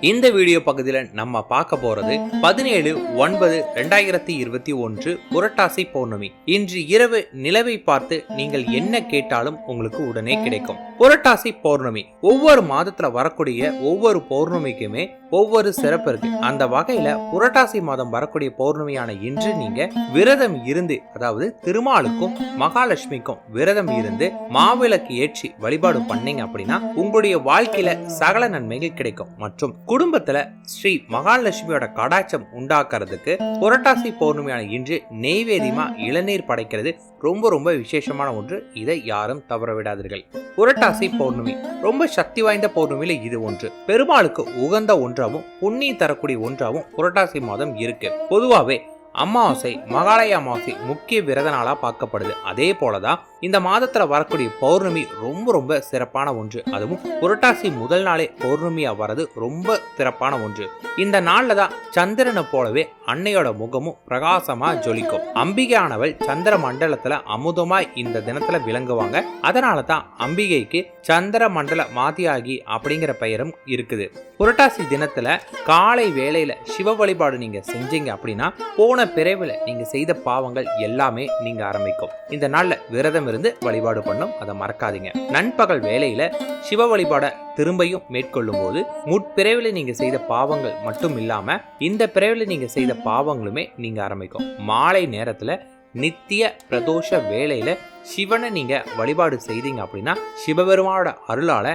இந்த வீடியோ பகுதியில் நம்ம பார்க்க போறது பதினேழு ஒன்பது ரெண்டாயிரத்தி இருபத்தி ஒன்று புரட்டாசி பௌர்ணமி. இன்று இரவு நிலவை பார்த்து நீங்கள் என்ன கேட்டாலும் உங்களுக்கு உடனே கிடைக்கும். புரட்டாசி பௌர்ணமி. ஒவ்வொரு மாதத்துல வரக்கூடிய ஒவ்வொரு பௌர்ணமிக்குமே ஒவ்வொரு சிறப்பு இருக்கு. அந்த வகையில புரட்டாசி மாதம் வரக்கூடிய பௌர்ணமியான இன்று நீங்க விரதம் இருந்து அதாவது திருமாலுக்கும் மகாலட்சுமிக்கும் விரதம் இருந்து மாவிளக்கு ஏற்றி வழிபாடு பண்ணீங்க அப்படின்னா உங்களுடைய வாழ்க்கையில சகல நன்மைகள் கிடைக்கும். மற்றும் குடும்பத்துல ஸ்ரீ மகாலட்சுமியோட கடாட்சம் உண்டாக்குறதுக்கு புரட்டாசி பௌர்ணமியான இன்று நெய்வேதியமா இளநீர் படைக்கிறது ரொம்ப ரொம்ப விசேஷமான ஒன்று. இதை யாரும் தவற விடாதீர்கள். புரட்டாசி பௌர்ணமி ரொம்ப சக்தி வாய்ந்த பௌர்ணமியில இது ஒன்று. பெருமாளுக்கு உகந்த ஒன்றாவும் புண்ணியம் தரக்கூடிய ஒன்றாவும் புரட்டாசி மாதம் இருக்கு. பொதுவாகவே அமாவாசை மகாலய அமாவாசை முக்கிய விரத நாளாக பார்க்கப்படுது. அதே போலதான் இந்த மாதத்தில் வரக்கூடிய பௌர்ணமி ரொம்ப ரொம்ப சிறப்பான ஒன்று. அதுவும் புரட்டாசி முதல் நாளே பௌர்ணமியாக வர்றது ரொம்ப சிறப்பான ஒன்று. இந்த நாளில் தான் சந்திரனை போலவே அன்னையோட முகமும் பிரகாசமாக ஜொலிக்கும். அம்பிகையானவள் சந்திர மண்டலத்தில் அமுதமாக இந்த தினத்தில் விளங்குவாங்க. அதனால தான் அம்பிகைக்கு சந்திர மண்டல மாதியாகி அப்படிங்கிற பெயரும் இருக்குது. புரட்டாசி தினத்தில் காலை வேளையில் சிவ வழிபாடு நீங்கள் செஞ்சீங்க அப்படின்னா போன பிறவில் நீங்கள் செய்த பாவங்கள் எல்லாமே நீங்கள் ஆரம்பிக்கும். இந்த நாளில் விரதம் இருந்து வழிபாடு பண்ணும் அதை மறக்காதீங்க. நண்பகல் வேலையில் சிவ வழிபாட திரும்பியும் மேற்கொள்ளும் போது முற்பிறவில் நீங்கள் செய்த பாவங்கள் மட்டும் இல்லாமல் இந்த பிறவில் நீங்கள் செய்த பாவங்களுமே நீங்கள் ஆரம்பிக்கும். மாலை நேரத்தில் நித்திய பிரதோஷ வேலையில் சிவனை நீங்கள் வழிபாடு செய்தீங்க அப்படின்னா சிவபெருமானோட அருளால்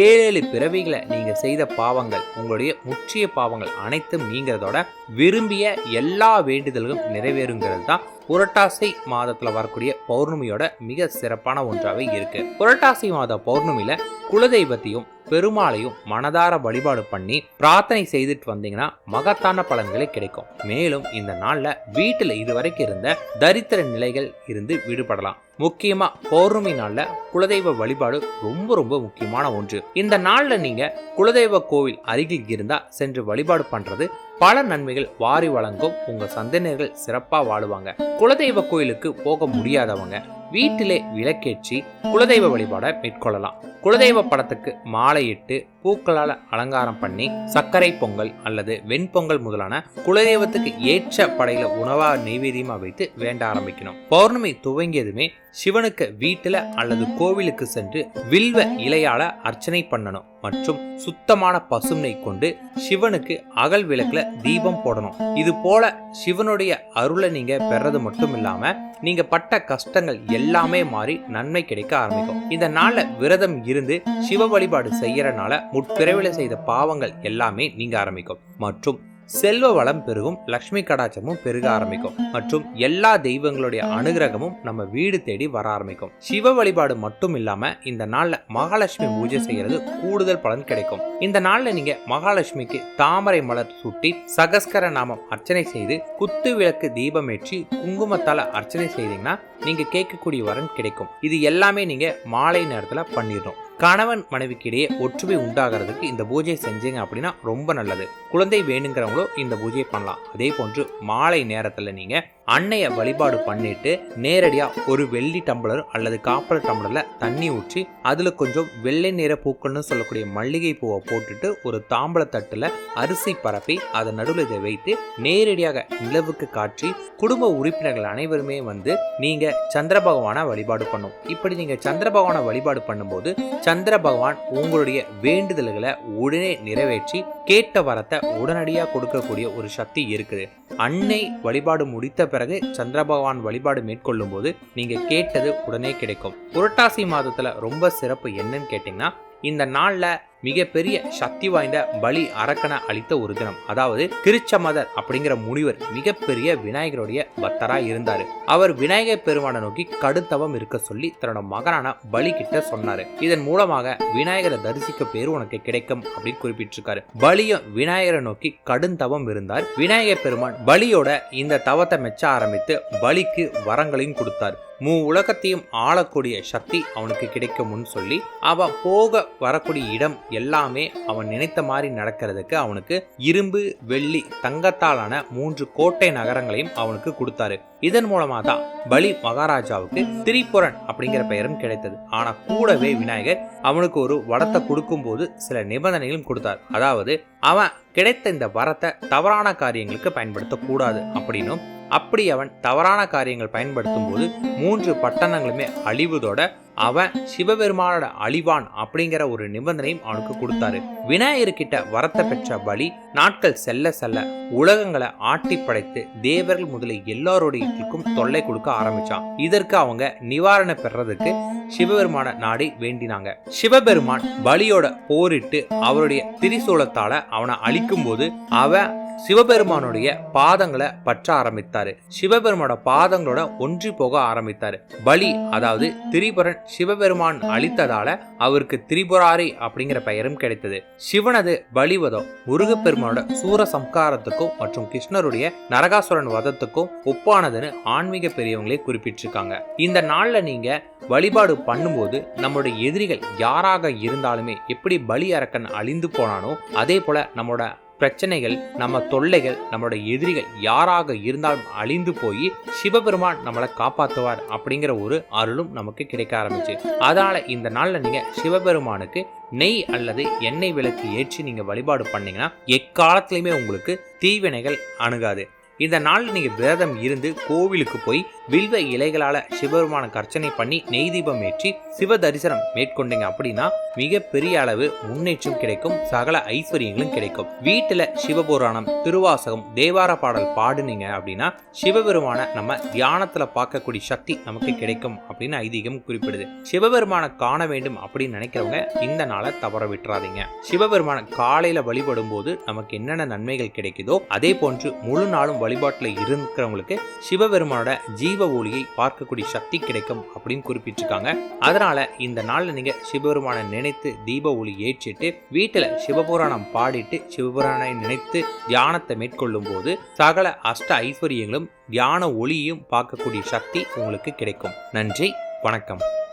ஏழு ஏழு பிறவிகளை நீங்கள் செய்த பாவங்கள் உங்களுடைய முற்றிய பாவங்கள் அனைத்தும் நீங்கிறதோட விரும்பிய எல்லா வேண்டுதல்களும் நிறைவேறுங்கிறது தான் புரட்டாசி மாதத்துல வரக்கூடிய பௌர்ணமியோட மிக சிறப்பான ஒன்றாவே இருக்கு. புரட்டாசி மாத பௌர்ணமியில குலதெய்வத்தையும் பெருமாளையும் மனதார வழிபாடு பண்ணி பிரார்த்தனை செய்துட்டு வந்தீங்கன்னா மகத்தான பலன்களே கிடைக்கும். மேலும் இந்த நாள்ல வீட்டுல இதுவரைக்கும் இருந்த தரித்திர நிலைகள் இருந்து விடுபடலாம். முக்கியமா பௌர்ணமி நாள்ல குலதெய்வ வழிபாடு ரொம்ப ரொம்ப முக்கியமான ஒன்று. இந்த நாள்ல நீங்க குலதெய்வ கோவில் அருகில் இருந்தா சென்று வழிபாடு பண்றது பல நன்மைகள் வாரி வழங்கும். உங்க சந்ததியினர்கள் சிறப்பா வாழுவாங்க. குலதெய்வ கோயிலுக்கு போக முடியாதவங்க வீட்டிலே விளக்கேற்றி குலதெய்வ வழிபாடை மேற்கொள்ளலாம். குலதெய்வ படத்துக்கு மாலையிட்டு பூக்களால் அலங்காரம் பண்ணி சர்க்கரை பொங்கல் அல்லது வெண்பொங்கல் முதலான குலதெய்வத்துக்கு ஏற்ற படையில உணவா நெய்வேதியமா வைத்து வேண்ட ஆரம்பிக்கணும். பௌர்ணமி துவங்கியதுமே சிவனுக்கு வீட்டுல அல்லது கோவிலுக்கு சென்று வில்வ இலையால அர்ச்சனை பண்ணணும். மற்றும் சுத்தமான பசுமை கொண்டு சிவனுக்கு அகல் விளக்குல தீபம் போடணும். இது போல சிவனுடைய அருளை நீங்க பெறது மட்டும் இல்லாம நீங்க பட்ட கஷ்டங்கள் எல்லாமே மாறி நன்மை கிடைக்க ஆரம்பிக்கும். இந்த நாள்ல விரதம் இருந்து சிவ வழிபாடு செய்யறனால முற்பிறவில செய்த பாவங்கள் எல்லாமே நீங்க ஆரம்பிக்கும். மற்றும் செல்வ வளம் பெருகும் லக்ஷ்மி கடாச்சமும் பெருக ஆரம்பிக்கும். மற்றும் எல்லா தெய்வங்களுடைய அனுகிரகமும் நம்ம வீடு தேடி வர ஆரம்பிக்கும். சிவ வழிபாடு மட்டும் இல்லாம இந்த நாள்ல மகாலட்சுமி பூஜை செய்யறது கூடுதல் பலன் கிடைக்கும். இந்த நாள்ல நீங்க மகாலட்சுமிக்கு தாமரை மலர் சூட்டி சகஸ்கர நாமம் அர்ச்சனை செய்து குத்து விளக்கு தீபமேற்றி குங்குமத்தால அர்ச்சனை செய்தீங்கன்னா நீங்க கேட்கக்கூடிய வரன் கிடைக்கும். இது எல்லாமே நீங்க மாலை நேரத்துல பண்ணிடணும். கணவன் மனைவிக்கு இடையே ஒற்றுமை உண்டாகிறதுக்கு இந்த பூஜை செஞ்சீங்க அப்படின்னா ரொம்ப நல்லது. குழந்தை வேணுங்கிறவங்க வேணுங்கிறவங்களோ இந்த பூஜையை பண்ணலாம். அதே போன்று மாலை நேரத்தில் நீங்கள் அன்னையை வழிபாடு பண்ணிட்டு நேரடியாக ஒரு வெள்ளி டம்ளர் அல்லது காப்பர் டம்ளரில் தண்ணி ஊற்றி அதில் கொஞ்சம் வெள்ளை நிற பூக்கள்னு சொல்லக்கூடிய மல்லிகை பூவை போட்டுட்டு ஒரு தாம்பள தட்டில் அரிசி பரப்பி அதை நடுவில் இதை வைத்து நேரடியாக நிலவுக்கு காட்சி குடும்ப உறுப்பினர்கள் அனைவருமே வந்து நீங்கள் சந்திர பகவானை வழிபாடு பண்ணும். இப்படி நீங்கள் சந்திர பகவானை வழிபாடு பண்ணும்போது சந்திர பகவான் உங்களுடைய வேண்டுதல்களை உடனே நிறைவேற்றி கேட்ட வரத்தை உடனடியாக கொடுக்கக்கூடிய ஒரு சக்தி இருக்குது. அன்னை வழிபாடு முடித்த பிறகு சந்திர பகவான் வழிபாடு மேற்கொள்ளும் போது நீங்க கேட்டது உடனே கிடைக்கும். புரட்டாசி மாதத்துல ரொம்ப சிறப்பு என்னன்னு கேட்டீங்கன்னா இந்த நாளில் மிகப்பெரிய சக்தி வாய்ந்த பலி அரக்கனை அளித்த ஒரு தினம். அதாவது திருச்சமதர் அப்படிங்கிற முனிவர் மிகப்பெரிய விநாயகருடைய பக்தரா இருந்தாரு. அவர் விநாயகர் பெருமானை நோக்கி கடுத்தவம் இருக்க சொல்லி தன்னோட மகனான பலி கிட்ட சொன்னாரு. இதன் மூலமாக விநாயகரை தரிசிக்க பேர் உனக்கு கிடைக்கும் அப்படின்னு குறிப்பிட்டிருக்காரு. பலியும் விநாயகரை நோக்கி கடுந்தவம் இருந்தார். விநாயகர் பெருமான் பலியோட இந்த தவத்தை மெச்ச ஆரம்பித்து பலிக்கு வரங்களையும் கொடுத்தார். மூ உலகத்தையும் ஆளக்கூடிய சக்தி அவனுக்கு கிடைக்கும்னு சொல்லி அவன் போக வரக்கூடிய இடம் எல்லாமே அவன் நினைத்த மாதிரி நடக்கிறதுக்கு அவனுக்கு இரும்பு வெள்ளி தங்கத்தாலான மூன்று கோட்டை நகரங்களையும் அவனுக்கு கொடுத்தாரு. இதன் மூலமா தான் பலி மகாராஜாவுக்கு திரிபுரன் அப்படிங்கிற பெயரும் கிடைத்தது. ஆனா கூடவே விநாயகர் அவனுக்கு ஒரு வரத்தை கொடுக்கும்போது சில நிபந்தனைகளும் கொடுத்தார். அதாவது அவன் கிடைத்த இந்த வரத்தை தவறான காரியங்களுக்கு பயன்படுத்தக்கூடாது அப்படின்னும் அப்படி அவன் தவறான காரியங்கள் பயன்படுத்தும் போது மூன்று பட்டணங்களுமே அழிவதோட அவன் சிவபெருமானோட அழிவான் அப்படிங்கிற ஒரு நிபந்தனையும் அவனுக்கு கொடுத்தாரு. விநாயகர்கிட்ட வரத்தை பெற்ற பலி நாட்கள் செல்ல செல்ல உலகங்களை ஆட்டி படைத்து தேவர்கள் முதலில் எல்லாரோடையும் தொல்லை கொடுக்க ஆரம்பிச்சான். இதற்கு அவங்க நிவாரணம் பெறதுக்கு சிவபெருமான நாடி வேண்டினாங்க. சிவபெருமான் பலியோட போரிட்டு அவருடைய திரிசூலத்தால அவனை அழிக்கும் போது அவன் சிவபெருமானுடைய பாதங்களை பற்ற ஆரம்பித்தாரு. சிவபெருமானோட பாதங்களோட ஒன்றி போக ஆரம்பித்தாரு. பலி அதாவது திரிபுரன் சிவபெருமான் அழித்ததால அவருக்கு திரிபுராரி அப்படிங்கிற பெயரும் கிடைத்தது. சிவனது பலிவதம் முருகப்பெருமானோட சூர சம்காரத்துக்கும் மற்றும் கிருஷ்ணருடைய நரகாசுரன் வதத்துக்கும் ஒப்பானதுன்னு ஆன்மீக பெரியவங்களே குறிப்பிட்டிருக்காங்க. இந்த நாள்ல நீங்க வழிபாடு பண்ணும்போது நம்மளுடைய எதிரிகள் யாராக இருந்தாலுமே எப்படி பலி அரக்கன் அழிந்து போனானோ அதே போல நம்மளோட பிரச்சனைகள் நம்ம தொல்லைகள் நம்மளோட எதிரிகள் யாராக இருந்தாலும் அழிந்து போய் சிவபெருமான் நம்மளை காப்பாற்றுவார் அப்படிங்கிற ஒரு அருளும் நமக்கு கிடைக்க ஆரம்பிச்சு. அதனால் இந்த நாளில் நீங்கள் சிவபெருமானுக்கு நெய் அல்லது எண்ணெய் விளக்கு ஏற்றி நீங்கள் வழிபாடு பண்ணீங்கன்னா எக்காலத்துலேயுமே உங்களுக்கு தீவினைகள் அணுகாது. இந்த நாளில் நீங்கள் விரதம் இருந்து கோவிலுக்கு போய் வில்வ இலைகளால் சிவபெருமான கர்ச்சனை பண்ணி நெய் தீபம் ஏற்றி சிவ தரிசனம் மேற்கொண்டீங்க அப்படின்னா மிக பெரிய அளவு முன்னேற்றம் கிடைக்கும் சகல ஐஸ்வர்யங்களும் கிடைக்கும். வீட்டில் சிவபுராணம் திருவாசகம் தேவார பாடல் பாடுனீங்க அப்படின்னா சிவபெருமான நம்ம தியானத்தில் பார்க்கக்கூடிய சக்தி நமக்கு கிடைக்கும் அப்படின்னு ஐதீகம் குறிப்பிடுது. சிவபெருமானை காண வேண்டும் அப்படின்னு நினைக்கிறவங்க இந்த நாளை தவற விட்டுறாதீங்க. சிவபெருமான காலையில் வழிபடும் போது நமக்கு என்னென்ன நன்மைகள் கிடைக்குதோ அதே போன்று முழு நாளும் வழிபாட்டில் இருக்கிறவங்களுக்கு சிவபெருமானோட ஜீவ ஒளியை பார்க்கக்கூடிய சக்தி கிடைக்கும் அப்படின்னு குறிப்பிட்டிருக்காங்க. அதனால இந்த நாளில் நீங்கள் சிவபெருமானை நினைத்து தீப ஒளி ஏற்றிட்டு வீட்டில் சிவபுராணம் பாடிட்டு சிவபுராணை நினைத்து தியானத்தை மேற்கொள்ளும் போது சகல அஷ்ட ஐஸ்வர்யங்களும் தியான ஒளியையும் பார்க்கக்கூடிய சக்தி உங்களுக்கு கிடைக்கும். நன்றி வணக்கம்.